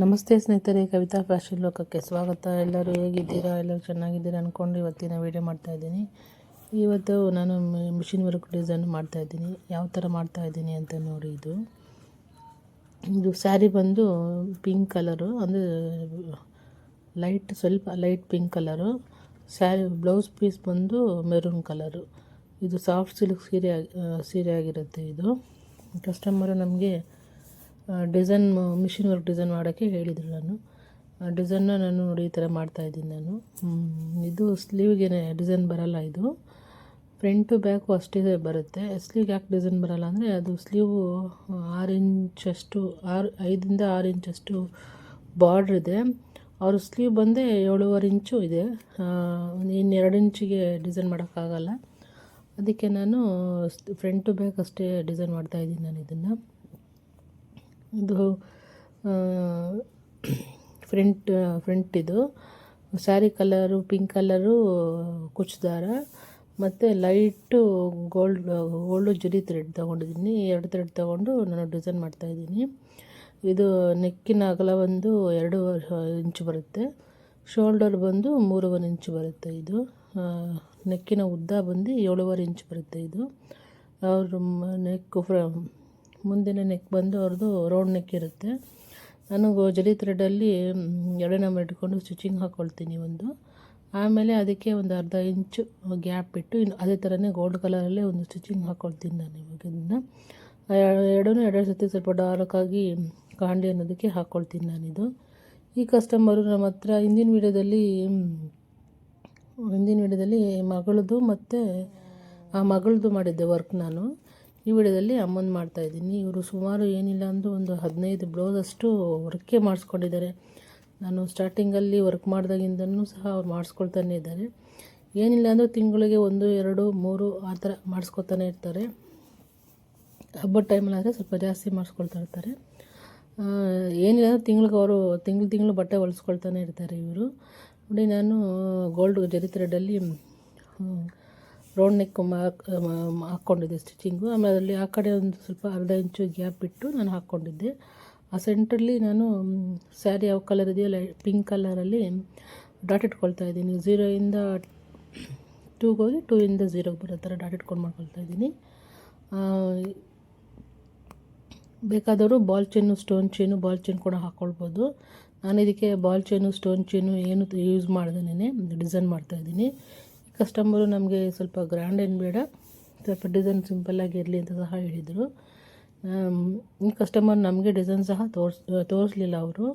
ನಮಸ್ತೆ ಸ್ನೇಹಿತರೆ, ಕವಿತಾ ಫ್ಯಾಷನ್ ಲೋಕಕ್ಕೆ ಸ್ವಾಗತ. ಎಲ್ಲರೂ ಹೇಗಿದ್ದೀರಾ? ಎಲ್ಲರೂ ಚೆನ್ನಾಗಿದ್ದೀರಾ ಅಂದ್ಕೊಂಡು ಇವತ್ತಿನ ವೀಡಿಯೋ ಮಾಡ್ತಾಯಿದ್ದೀನಿ ಇವತ್ತು ನಾನು ಮಿಷಿನ್ ವರ್ಕ್ ಡಿಸೈನ್ ಮಾಡ್ತಾಯಿದ್ದೀನಿ ಯಾವ ಥರ ಮಾಡ್ತಾಯಿದ್ದೀನಿ ಅಂತ ನೋಡಿ ಇದು. ಇದು ಸ್ಯಾರಿ ಬಂದು ಪಿಂಕ್ ಕಲರು ಅಂದರೆ ಲೈಟ್ ಸ್ವಲ್ಪ light pink colour sari blouse piece ಬಂದು ಮೆರೂನ್ ಕಲರು ಇದು ಸಾಫ್ಟ್ ಸಿಲ್ಕ್ ಸೀರೆ ಸೀರೆ ಆಗಿರುತ್ತೆ ಇದು. ಕಸ್ಟಮರು ನಮಗೆ ಡಿಸೈನ್ ಮಿಷಿನ್ ವರ್ಕ್ ಡಿಸೈನ್ ಮಾಡೋಕ್ಕೆ ಹೇಳಿದರು ನಾನು. ಡಿಸೈನ್ನ ನಾನು ನೋಡಿ ಈ ಥರ ಮಾಡ್ತಾಯಿದ್ದೀನಿ ನಾನು. ಇದು ಸ್ಲೀವ್ಗೆ ಡಿಸೈನ್ ಬರಲ್ಲ ಇದು. ಫ್ರಂಟು ಬ್ಯಾಕು ಅಷ್ಟೇ ಬರುತ್ತೆ. ಸ್ಲೀವ್ಗೆ ಯಾಕೆ ಡಿಸೈನ್ ಬರಲ್ಲ ಅಂದರೆ ಅದು ಸ್ಲೀವು ಆರು ಇಂಚಷ್ಟು ಆರು ಐದರಿಂದ ಆರು ಇಂಚಷ್ಟು ಬಾರ್ಡ್ರ್ ಇದೆ. ಅವ್ರ ಸ್ಲೀವ್ ಬಂದೇ ಏಳುವರೆ ಇಂಚು ಇದೆ. ಇನ್ನು ಎರಡು ಇಂಚಿಗೆ ಡಿಸೈನ್ ಮಾಡೋಕ್ಕಾಗಲ್ಲ. ಅದಕ್ಕೆ ನಾನು ಫ್ರಂಟು ಬ್ಯಾಕ್ ಅಷ್ಟೇ ಡಿಸೈನ್ ಮಾಡ್ತಾಯಿದ್ದೀನಿ ನಾನು ಇದನ್ನು. ಇದು ಫ್ರಂಟ್ ಫ್ರಂಟ್ ಇದು. ಸ್ಯಾರಿ ಕಲರು, ಪಿಂಕ್ ಕಲರು, ಕುಚ್ದಾರ. ಮತ್ತು light gold, gold zari thread ತೊಗೊಂಡಿದ್ದೀನಿ. ಎರಡು ಥ್ರೆಡ್ ತೊಗೊಂಡು ನಾನು ಡಿಸೈನ್ ಮಾಡ್ತಾಯಿದ್ದೀನಿ ಇದು ನೆಕ್ಕಿನ ಅಗಲ ಬಂದು ಎರಡು ಇಂಚು ಬರುತ್ತೆ. ಶೋಲ್ಡರ್ ಬಂದು ಮೂರುವರೆ ಇಂಚು ಬರುತ್ತೆ ಇದು. ನೆಕ್ಕಿನ ಉದ್ದ ಬಂದು ಏಳುವರೆ ಇಂಚು ಬರುತ್ತೆ ಇದು. ಅವರು ನೆಕ್ಕು ಫ್ರ ಮುಂದಿನ ನೆಕ್ ಬಂದು ಅವ್ರದ್ದು ರೌಂಡ್ ನೆಕ್ ಇರುತ್ತೆ. ನಾನು ಜರಿ ಥ್ರೆಡಲ್ಲಿ ಎರಡು ನಂಬರ್ ಇಟ್ಕೊಂಡು ಸ್ಟಿಚಿಂಗ್ ಹಾಕ್ಕೊಳ್ತೀನಿ ಒಂದು. ಆಮೇಲೆ ಅದಕ್ಕೆ ಒಂದು ಅರ್ಧ ಇಂಚು ಗ್ಯಾಪ್ ಬಿಟ್ಟು ಇನ್ನು ಅದೇ ಥರನೇ ಗೋಲ್ಡ್ ಕಲರಲ್ಲೇ ಒಂದು ಸ್ಟಿಚಿಂಗ್ ಹಾಕ್ಕೊಳ್ತೀನಿ ನಾನು ಇವಾಗ ಇದನ್ನು ಎರಡೂ ಎರಡು ಸತಿ ಸ್ವಲ್ಪ ಡಾರ್ಕಾಗಿ ಕಾಂಡಿ ಅನ್ನೋದಕ್ಕೆ ಹಾಕ್ಕೊಳ್ತೀನಿ ನಾನಿದು ಈ ಕಸ್ಟಮರು ನಮ್ಮ ಹತ್ರ ಹಿಂದಿನ ವೀಡಿಯೋದಲ್ಲಿ ಹಿಂದಿನ ವೀಡಿಯೋದಲ್ಲಿ ಮಗಳದು ಮತ್ತು ಆ ಮಗಳದು ಮಾಡಿದ್ದೆ ವರ್ಕ್ ನಾನು. ಈ ವಿಡಿಯೋದಲ್ಲಿ ಅಮ್ಮನ ಮಾಡ್ತಾಯಿದ್ದೀನಿ ಇವರು ಸುಮಾರು ಏನಿಲ್ಲ ಅಂದರೂ ಒಂದು ಹದಿನೈದು ಬ್ಲೌಸಷ್ಟು ವರ್ಕೇ ಮಾಡಿಸ್ಕೊಂಡಿದ್ದಾರೆ. ನಾನು ಸ್ಟಾರ್ಟಿಂಗಲ್ಲಿ ವರ್ಕ್ ಮಾಡಿದಾಗಿಂದನೂ ಸಹ ಅವ್ರು ಮಾಡಿಸ್ಕೊಳ್ತಾನೆ ಇದ್ದಾರೆ. ಏನಿಲ್ಲ ಅಂದರೂ ತಿಂಗಳಿಗೆ ಒಂದು, ಎರಡು, ಮೂರು ಆ ಥರ ಮಾಡಿಸ್ಕೊತಾನೆ ಇರ್ತಾರೆ. ಹಬ್ಬದ ಟೈಮಲ್ಲಾದರೆ ಸ್ವಲ್ಪ ಜಾಸ್ತಿ ಮಾಡಿಸ್ಕೊಳ್ತಾ ಇರ್ತಾರೆ. ಏನಿಲ್ಲ ಅಂದರೆ ತಿಂಗ್ಳಿಗೆ ಅವರು ತಿಂಗಳು ತಿಂಗಳು ಬಟ್ಟೆ ಹೊಲಿಸ್ಕೊಳ್ತಾನೆ ಇರ್ತಾರೆ ಇವರು. ನೋಡಿ ನಾನು ಗೋಲ್ಡ್ ಜರಿ ಥ್ರೆಡಲ್ಲಿ ರೌಂಡ್ ನೆಕ್ ಹಾಕ್ಕೊಂಡಿದ್ದೆ ಸ್ಟಿಚಿಂಗು. ಆಮೇಲೆ ಅದರಲ್ಲಿ ಆ ಕಡೆ ಒಂದು ಸ್ವಲ್ಪ ಅರ್ಧ ಇಂಚು ಗ್ಯಾಪ್ ಬಿಟ್ಟು ನಾನು ಹಾಕ್ಕೊಂಡಿದ್ದೆ ಆ ಸೆಂಟ್ರಲ್ಲಿ ನಾನು ಸ್ಯಾರಿ ಯಾವ ಕಲರ್ ಇದೆಯಲ್ಲ ಪಿಂಕ್ ಕಲರಲ್ಲಿ ಡಾಟ್ ಇಟ್ಕೊಳ್ತಾ ಇದ್ದೀನಿ. ಝೀರೋಯಿಂದ ಟೂಗೆ ಹೋಗಿ ಟೂ ಇಂದ ಝೀರೋಗೆ ಬರೋ ಥರ ಡಾಟ್ ಇಟ್ಕೊಂಡು ಮಾಡ್ಕೊಳ್ತಾ ಇದ್ದೀನಿ. ಬೇಕಾದವರು ball chain, stone chain, ball chain ಕೂಡ ಹಾಕ್ಕೊಳ್ಬೋದು ನಾನು ಇದಕ್ಕೆ ಬಾಲ್ ಚೈನು, ಸ್ಟೋನ್ ಚೈನು ಏನು ಯೂಸ್ ಮಾಡ್ದೇನೆ ಡಿಸೈನ್ ಮಾಡ್ತಾಯಿದ್ದೀನಿ ಕಸ್ಟಮರು ನಮಗೆ ಸ್ವಲ್ಪ ಗ್ರ್ಯಾಂಡ್ ಏನು ಬೇಡ, ಸ್ವಲ್ಪ ಡಿಸೈನ್ ಸಿಂಪಲ್ಲಾಗಿ ಇರಲಿ ಅಂತ ಸಹ ಹೇಳಿದರು. ಈ ಕಸ್ಟಮರ್ ನಮಗೆ ಡಿಸೈನ್ ಸಹ ತೋರ್ಸ್, ತೋರಿಸ್ಲಿಲ್ಲ ಅವರು.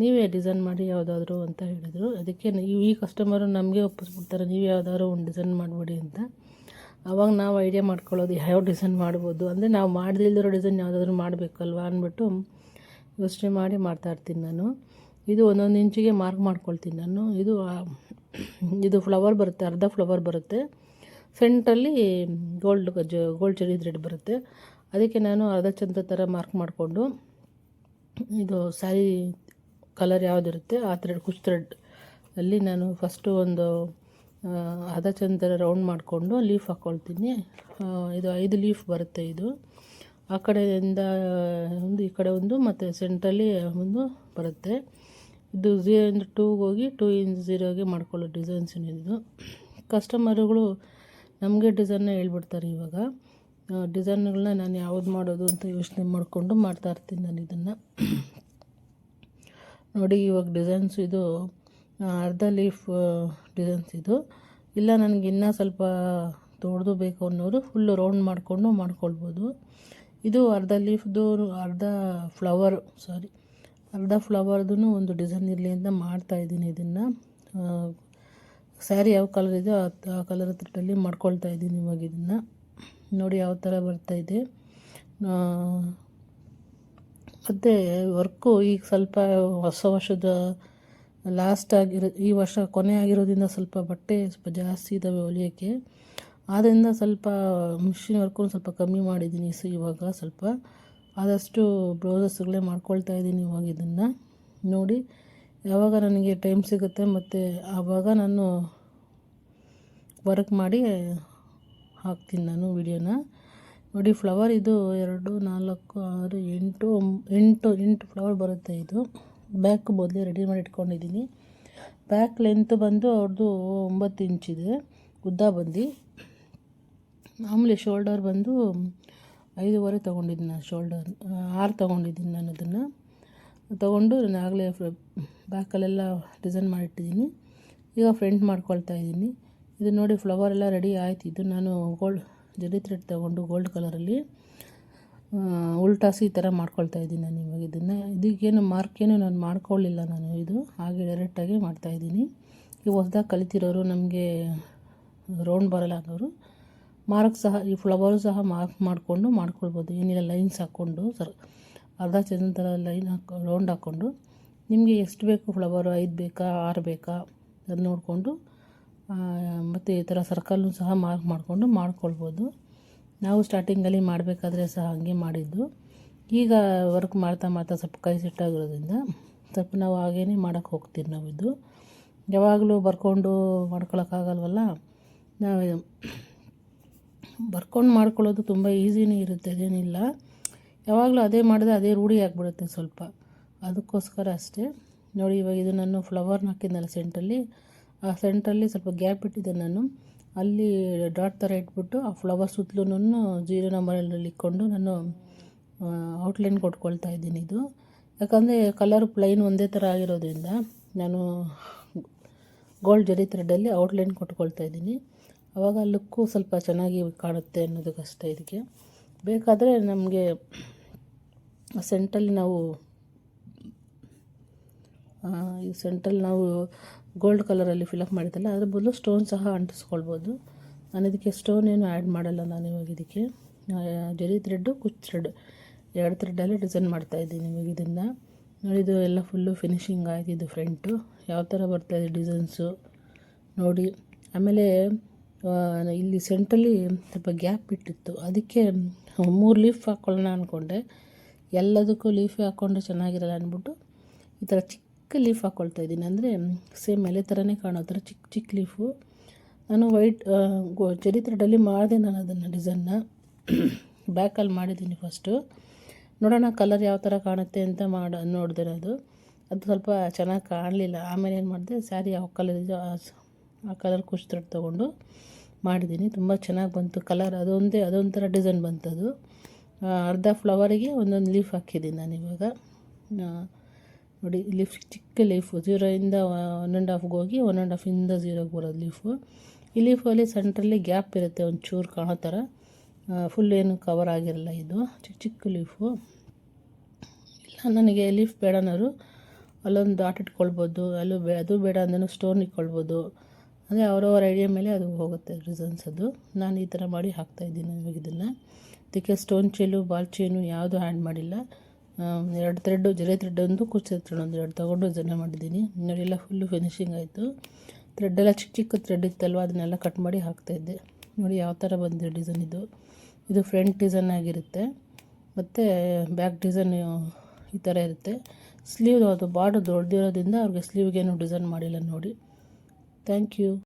ನೀವೇ ಡಿಸೈನ್ ಮಾಡಿ ಯಾವುದಾದ್ರು ಅಂತ ಹೇಳಿದರು. ಅದಕ್ಕೆ ಈ ಕಸ್ಟಮರು ನಮಗೆ ಒಪ್ಪಿಸ್ಬಿಡ್ತಾರೆ, ನೀವು ಯಾವುದಾದ್ರು ಒಂದು ಡಿಸೈನ್ ಮಾಡಿಬಿಡಿ ಅಂತ. ಆವಾಗ ನಾವು ಐಡಿಯಾ ಮಾಡ್ಕೊಳ್ಳೋದು, ಯಾವ ಡಿಸೈನ್ ಮಾಡ್ಬೋದು. ಅಂದರೆ ನಾವು ಮಾಡದಿಲ್ದಿರೋ ಡಿಸೈನ್ ಯಾವುದಾದ್ರೂ ಮಾಡಬೇಕಲ್ವಾ ಅಂದ್ಬಿಟ್ಟು ಯೋಚನೆ ಮಾಡಿ ಮಾಡ್ತಾಯಿರ್ತೀನಿ ನಾನು. ಇದು ಒಂದೊಂದು ಇಂಚಿಗೆ ಮಾರ್ಕ್ ಮಾಡ್ಕೊಳ್ತೀನಿ ನಾನು. ಇದು ಇದು ಫ್ಲವರ್ ಬರುತ್ತೆ, ಅರ್ಧ ಫ್ಲವರ್ ಬರುತ್ತೆ. ಫ್ರಂಟಲ್ಲಿ ಗೋಲ್ಡ್ ಜ ಗೋಲ್ಡ್ ಜರಿ ಥ್ರೆಡ್ ಬರುತ್ತೆ. ಅದಕ್ಕೆ ನಾನು ಅರ್ಧ ಚಂದ್ರ ಥರ ಮಾರ್ಕ್ ಮಾಡಿಕೊಂಡು, ಇದು ಸ್ಯಾರಿ ಕಲರ್ ಯಾವುದಿರುತ್ತೆ, ಆ ಥ್ರೆಡ್ ಕುಚ್ ಥ್ರೆಡ್ ಅಲ್ಲಿ ನಾನು ಫಸ್ಟು ಒಂದು ಅರ್ಧ ಚಂದ್ರ ರೌಂಡ್ ಮಾಡಿಕೊಂಡು ಲೀಫ್ ಹಾಕ್ಕೊಳ್ತೀನಿ ಇದು ಐದು ಲೀಫ್ ಬರುತ್ತೆ ಇದು. ಆ ಕಡೆಯಿಂದ ಒಂದು ಈ ಕಡೆ ಒಂದು, ಮತ್ತು ಸೆಂಟ್ರಲ್ಲಿ ಒಂದು ಬರುತ್ತೆ. ಇದು ಝೀರೋಯಿಂದ ಟೂಗೆ ಹೋಗಿ ಟೂ ಇಂದ ಝೀರೋಗೆ ಮಾಡ್ಕೊಳ್ಳೋ ಡಿಸೈನ್ಸ್ ಇದು ಕಸ್ಟಮರುಗಳು ನಮಗೆ ಡಿಸೈನ್ನ ಹೇಳ್ಬಿಡ್ತಾರೆ ಇವಾಗ. ಡಿಸೈನ್ಗಳನ್ನ ನಾನು ಯಾವ್ದು ಮಾಡೋದು ಅಂತ ಯೋಚನೆ ಮಾಡಿಕೊಂಡು ಮಾಡ್ತಾ ಇರ್ತೀನಿ ನಾನು ಇದನ್ನು. ನೋಡಿ ಇವಾಗ ಡಿಸೈನ್ಸ್ ಇದು ಅರ್ಧ ಲೀಫ್ ಡಿಸೈನ್ಸ್ ಇದು. ಇಲ್ಲ, ನನಗೆ ಇನ್ನೂ ಸ್ವಲ್ಪ ದೊಡ್ಡದು ಬೇಕು ಅನ್ನೋರು ಫುಲ್ಲು ರೌಂಡ್ ಮಾಡಿಕೊಂಡು ಮಾಡ್ಕೊಳ್ಬೋದು. ಇದು ಅರ್ಧ ಲೀಫ್ದು ಅರ್ಧ ಫ್ಲವರ್ ಸಾರಿ ಅರ್ಧ ಫ್ಲವರ್ದು ಒಂದು ಡಿಸೈನ್ ಇರಲಿ ಅಂತ ಮಾಡ್ತಾ ಇದ್ದೀನಿ ಇದನ್ನು. ಸ್ಯಾರಿ ಯಾವ ಕಲರ್ ಇದೆಯೋ ಆ ಕಲರ್ ಹತ್ರದಲ್ಲಿ ಮಾಡ್ಕೊಳ್ತಾ ಇದ್ದೀನಿ ಇವಾಗ ಇದನ್ನು. ನೋಡಿ ಯಾವ ಥರ ಇದೆ. ಮತ್ತು ವರ್ಕು ಈಗ ಸ್ವಲ್ಪ ಹೊಸ ವರ್ಷದ ಲಾಸ್ಟ್ ಆಗಿರೋ, ಈ ವರ್ಷ ಕೊನೆ ಆಗಿರೋದ್ರಿಂದ ಸ್ವಲ್ಪ ಬಟ್ಟೆ ಸ್ವಲ್ಪ ಜಾಸ್ತಿ ಇದ್ದಾವೆ ಹೊಲಿಯೋಕ್ಕೆ. ಆದ್ದರಿಂದ ಸ್ವಲ್ಪ ಮಿಷಿನ್ ವರ್ಕು ಸ್ವಲ್ಪ ಕಮ್ಮಿ ಮಾಡಿದ್ದೀನಿ ಸೊ, ಇವಾಗ ಸ್ವಲ್ಪ. ಆದಷ್ಟು ಬ್ಲೌಸಸ್ಗಳೇ ಮಾಡ್ಕೊಳ್ತಾ ಇದ್ದೀನಿ ಇವಾಗ ಇದನ್ನು. ನೋಡಿ, ಯಾವಾಗ ನನಗೆ ಟೈಮ್ ಸಿಗುತ್ತೆ ಮತ್ತು ಆವಾಗ ನಾನು ವರ್ಕ್ ಮಾಡಿ ಹಾಕ್ತೀನಿ ನಾನು ವಿಡಿಯೋನ. ನೋಡಿ ಫ್ಲವರ್ ಇದು ಎರಡು, ನಾಲ್ಕು, ಆರು, ಎಂಟು ಎಂಟು ಎಂಟು ಫ್ಲವರ್ ಬರುತ್ತೆ ಇದು. ಬ್ಯಾಕ್ ಬದಲು ರೆಡಿ ಮಾಡಿ ಇಟ್ಕೊಂಡಿದ್ದೀನಿ. ಬ್ಯಾಕ್ ಲೆಂತ್ ಬಂದು ಅವ್ರದ್ದು ಒಂಬತ್ತು ಇಂಚಿದೆ ಉದ್ದ ಬಂದು ಮಾಮೂಲಿ ಶೋಲ್ಡರ್ ಬಂದು ಐದೂವರೆ ತೊಗೊಂಡಿದ್ದೀನಿ ನಾನು ಶೋಲ್ಡರ್ ಆರು ತೊಗೊಂಡಿದ್ದೀನಿ ನಾನು ಅದನ್ನು. ತೊಗೊಂಡು ನಾನು ಆಗಲೇ ಬ್ಯಾಕಲ್ಲೆಲ್ಲ ಡಿಸೈನ್ ಮಾಡಿಟ್ಟಿದ್ದೀನಿ. ಈಗ ಫ್ರಂಟ್ ಮಾಡ್ಕೊಳ್ತಾ ಇದ್ದೀನಿ. ಇದು ನೋಡಿ ಫ್ಲವರ್ ಎಲ್ಲ ರೆಡಿ ಆಯ್ತು. ಇದು ನಾನು ಗೋಲ್ಡ್ ಜಡಿ ಥ್ರೆಡ್ ತೊಗೊಂಡು ಗೋಲ್ಡ್ ಕಲರಲ್ಲಿ ಉಲ್ಟಾಸಿ ಈ ಥರ ಮಾಡ್ಕೊಳ್ತಾ ಇದ್ದೀನಿ ನಾನು ಇವಾಗ ಇದನ್ನು. ಇದಕ್ಕೇನು ಮಾರ್ಕೇನು ನಾನು ಮಾಡ್ಕೊಳ್ಳಿಲ್ಲ ನಾನು ಇದು. ಹಾಗೆ ಡೈರೆಕ್ಟಾಗಿ ಮಾಡ್ತಾಯಿದ್ದೀನಿ ಈಗ ಹೊಸ್ದಾಗಿ ಕಲಿತಿರೋರು ನಮಗೆ ರೌಂಡ್ ಬರಲ್ಲ ಅನ್ನೋರು. ಮಾರ್ಕ್ ಸಹ, ಈ ಫ್ಲವರು ಸಹ ಮಾರ್ಕ್ ಮಾಡಿಕೊಂಡು ಮಾಡ್ಕೊಳ್ಬೋದು. ಏನಿಲ್ಲ ಲೈನ್ಸ್ ಹಾಕ್ಕೊಂಡು ಸರ್, ಅರ್ಧ ಚಂದ ಥರ ಲೈನ್ ಹಾಕೊ, ರೌಂಡ್ ಹಾಕ್ಕೊಂಡು ನಿಮಗೆ ಎಷ್ಟು ಬೇಕು ಫ್ಲವರು? ಐದು ಬೇಕಾ? ಆರು ಬೇಕಾ? ಅದು ನೋಡಿಕೊಂಡು ಮತ್ತು ಈ ಥರ ಸರ್ಕಲ್ನು ಸಹ ಮಾರ್ಕ್ ಮಾಡಿಕೊಂಡು ಮಾಡ್ಕೊಳ್ಬೋದು. ನಾವು ಸ್ಟಾರ್ಟಿಂಗಲ್ಲಿ ಮಾಡಬೇಕಾದ್ರೆ ಸಹ ಹಾಗೆ ಮಾಡಿದ್ದು. ಈಗ ವರ್ಕ್ ಮಾಡ್ತಾ ಮಾಡ್ತಾ ಸ್ವಲ್ಪ ಕೈ ಸೆಟ್ಟಾಗಿರೋದ್ರಿಂದ ಸ್ವಲ್ಪ ನಾವು ಹಾಗೇ ಮಾಡೋಕ್ಕೆ ಹೋಗ್ತೀವಿ ನಾವಿದ್ದು ಯಾವಾಗಲೂ ಬರ್ಕೊಂಡು ಮಾಡ್ಕೊಳಕ್ಕಾಗಲ್ವಲ್ಲ ನಾವು ಬರ್ಕೊಂಡು ಮಾಡ್ಕೊಳ್ಳೋದು ತುಂಬ ಈಸಿನೇ ಇರುತ್ತೆ ಅದೇನಿಲ್ಲ ಯಾವಾಗಲೂ ಅದೇ ಮಾಡಿದ್ರೆ ಅದೇ ರೂಢಿ ಆಗಿಬಿಡುತ್ತೆ ಸ್ವಲ್ಪ. ಅದಕ್ಕೋಸ್ಕರ ಅಷ್ಟೇ. ನೋಡಿ, ಇವಾಗ ಇದು ನಾನು ಫ್ಲವರ್ನ ಹಾಕಿದ್ನಲ್ಲ ಸೆಂಟ್ರಲ್ಲಿ ಆ ಸೆಂಟ್ರಲ್ಲಿ ಸ್ವಲ್ಪ ಗ್ಯಾಪ್ ಇಟ್ಟಿದ್ದೆ ನಾನು. ಅಲ್ಲಿ ಡಾಟ್ ಥರ ಇಟ್ಬಿಟ್ಟು ಆ ಫ್ಲವರ್ ಸುತ್ತಲೂ ಜೀರೋ ನಂಬರಲ್ಲಿ ಇಕ್ಕೊಂಡು ನಾನು ಔಟ್ಲೈನ್ ಕೊಟ್ಕೊಳ್ತಾ ಇದ್ದೀನಿ ಇದು. ಯಾಕಂದರೆ ಕಲರ್ ಪ್ಲೈನ್ ಒಂದೇ ಥರ ಆಗಿರೋದ್ರಿಂದ ನಾನು ಗೋಲ್ಡ್ ಜರಿ ಥ್ರೆಡ್ಡಲ್ಲಿ ಔಟ್ಲೈನ್ ಕೊಟ್ಕೊಳ್ತಾ ಇದ್ದೀನಿ. ಆವಾಗ ಲುಕ್ಕು ಸ್ವಲ್ಪ ಚೆನ್ನಾಗಿ ಕಾಣುತ್ತೆ ಅನ್ನೋದಕ್ಕಷ್ಟೇ ಇದಕ್ಕೆ. ಬೇಕಾದರೆ ನಮಗೆ ಸೆಂಟಲ್ಲಿ ನಾವು ಈ ಸೆಂಟಲ್ಲಿ ನಾವು ಗೋಲ್ಡ್ ಕಲರಲ್ಲಿ ಫಿಲಪ್ ಮಾಡಿದ್ದಲ್ಲ, ಅದ್ರ ಬದಲು ಸ್ಟೋನ್ ಸಹ ಅಂಟಿಸ್ಕೊಳ್ಬೋದು. ನಾನು ಇದಕ್ಕೆ ಸ್ಟೋನ್ ಏನು ಆ್ಯಡ್ ಮಾಡಲ್ಲ ನಾನು ಇವಾಗ ಇದಕ್ಕೆ. ಜರಿ ಥ್ರೆಡ್ಡು ಕುಚ್ ಥ್ರೆಡ್ ಎರಡು ಥ್ರೆಡ್ಡಲ್ಲಿ ಡಿಸೈನ್ ಮಾಡ್ತಾಯಿದ್ದೀನಿ ಇವಾಗ ಇದನ್ನು. ಇದು ಎಲ್ಲ ಫುಲ್ಲು ಫಿನಿಶಿಂಗ್ ಆಯಿತು ಇದು ಫ್ರಂಟು ಯಾವ ಥರ ಬರ್ತಾಯಿದೆ ಡಿಸೈನ್ಸು ನೋಡಿ, ಆಮೇಲೆ ಇಲ್ಲಿ ಸೆಂಟ್ರಲ್ಲಿ ಸ್ವಲ್ಪ ಗ್ಯಾಪ್ ಬಿಟ್ಟಿತ್ತು ಅದಕ್ಕೆ ಮೂರು ಲೀಫ್ ಹಾಕ್ಕೊಳ್ಳೋಣ ಅಂದ್ಕೊಂಡೆ ಎಲ್ಲದಕ್ಕೂ ಲೀಫ್ ಹಾಕ್ಕೊಂಡ್ರೆ ಚೆನ್ನಾಗಿರಲ್ಲ ಅಂದ್ಬಿಟ್ಟು ಈ ಥರ ಚಿಕ್ಕ ಲೀಫ್ ಹಾಕ್ಕೊಳ್ತಾ ಇದ್ದೀನಿ. ಅಂದರೆ ಸೇಮ್ ಎಲೆ ಥರನೇ ಕಾಣೋ ಥರ ಚಿಕ್ಕ ಚಿಕ್ಕ ಲೀಫು ನಾನು ವೈಟ್ ಗೋ ಮಾಡಿದೆ ನಾನು ಅದನ್ನು ಡಿಸೈನ್ನ ಬ್ಯಾಕಲ್ಲಿ ಮಾಡಿದ್ದೀನಿ ಫಸ್ಟು ನೋಡೋಣ ಕಲರ್ ಯಾವ ಥರ ಕಾಣುತ್ತೆ ಅಂತ ಮಾಡಿ, ನೋಡಿದೆ ಅದು ಅದು ಸ್ವಲ್ಪ ಚೆನ್ನಾಗಿ ಕಾಣಲಿಲ್ಲ. ಆಮೇಲೆ ಏನು ಮಾಡಿದೆ ಸ್ಯಾರಿ ಯಾವ ಕಲರ್ ಇದೆಯೋ ಆ ಕಲರ್ ಖುಷಿ ಥ್ರೆಡ್ ತೊಗೊಂಡು ಮಾಡಿದ್ದೀನಿ ತುಂಬ ಚೆನ್ನಾಗಿ ಬಂತು ಕಲರ್ ಅದೊಂದೇ, ಅದೊಂಥರ ಡಿಸೈನ್ ಬಂತದು. ಅರ್ಧ ಫ್ಲವರಿಗೆ ಒಂದೊಂದು ಲೀಫ್ ಹಾಕಿದ್ದೀನಿ ನಾನು ಇವಾಗ. ನೋಡಿ ಲೀಫ್ ಚಿಕ್ಕ ಲೀಫು ಜೀರೋಯಿಂದ ಒನ್ ಆ್ಯಂಡ್ ಹಾಫ್ಗೆ ಹೋಗಿ ಒನ್ ಆ್ಯಂಡ್ ಹಾಫಿಂದ ಝೀರೋಗೆ ಬರೋದು ಲೀಫು ಈ ಲೀಫಲ್ಲಿ ಸೆಂಟ್ರಲ್ಲಿ ಗ್ಯಾಪ್ ಇರುತ್ತೆ ಒಂದು ಚೂರು ಕಾಣೋ ಥರ. ಫುಲ್ ಏನು ಕವರ್ ಆಗಿರಲ್ಲ ಇದು. ಚಿಕ್ಕ ಚಿಕ್ಕ ಲೀಫು ಇಲ್ಲ, ನನಗೆ ಲೀಫ್ ಬೇಡನವರು ಅಲ್ಲೊಂದು ಡಾಟ್ ಇಟ್ಕೊಳ್ಬೋದು, ಅಲ್ಲೂ ಬೇ, ಅದು ಬೇಡ ಅಂದ್ರೂ ಸ್ಟೋನ್ ಇಟ್ಕೊಳ್ಬೋದು. ಅಂದರೆ ಅವರವರ ಐಡಿಯಾ ಮೇಲೆ ಅದು ಹೋಗುತ್ತೆ ಡಿಸೈನ್ಸ್ ಅದು. ನಾನು ಈ ಥರ ಮಾಡಿ ಹಾಕ್ತಾಯಿದ್ದೀನಿ ಇವಾಗ ಇದನ್ನು. ಅದಕ್ಕೆ ಸ್ಟೋನ್ ಚೇಲು ಬಾಲ್ ಚೇನು ಯಾವುದು ಆ್ಯಡ್ ಮಾಡಿಲ್ಲ. ಎರಡು ಥ್ರೆಡ್ಡು ಜರೆ ಥ್ರೆಡ್ ಒಂದು ಕುರ್ಚಿ ಥ್ರೆಡ್ ಒಂದು ಎರಡು ತೊಗೊಂಡು ಜನ ಮಾಡಿದ್ದೀನಿ. ಎಲ್ಲ ಫುಲ್ಲು ಫಿನಿಶಿಂಗ್ ಆಯಿತು. ಥ್ರೆಡ್ಡೆಲ್ಲ ಚಿಕ್ಕ ಚಿಕ್ಕ ಥ್ರೆಡ್ ಇತ್ತಲ್ವ, ಅದನ್ನೆಲ್ಲ ಕಟ್ ಮಾಡಿ ಹಾಕ್ತಾಯಿದ್ದೆ ನೋಡಿ ಯಾವ ಥರ ಬಂದಿದೆ ಡಿಸೈನ್ ಇದು. ಇದು ಫ್ರಂಟ್ ಡಿಸೈನ್ ಆಗಿರುತ್ತೆ. ಮತ್ತು ಬ್ಯಾಕ್ ಡಿಸೈನ್ ಈ ಥರ ಇರುತ್ತೆ. ಸ್ಲೀವ್ ಅದು ಬಾರ್ಡರ್ ದೊಡ್ಡದಿರೋದ್ರಿಂದ ಅವ್ರಿಗೆ ಸ್ಲೀವ್ಗೇನು ಡಿಸೈನ್ ಮಾಡಿಲ್ಲ ನೋಡಿ. Thank you.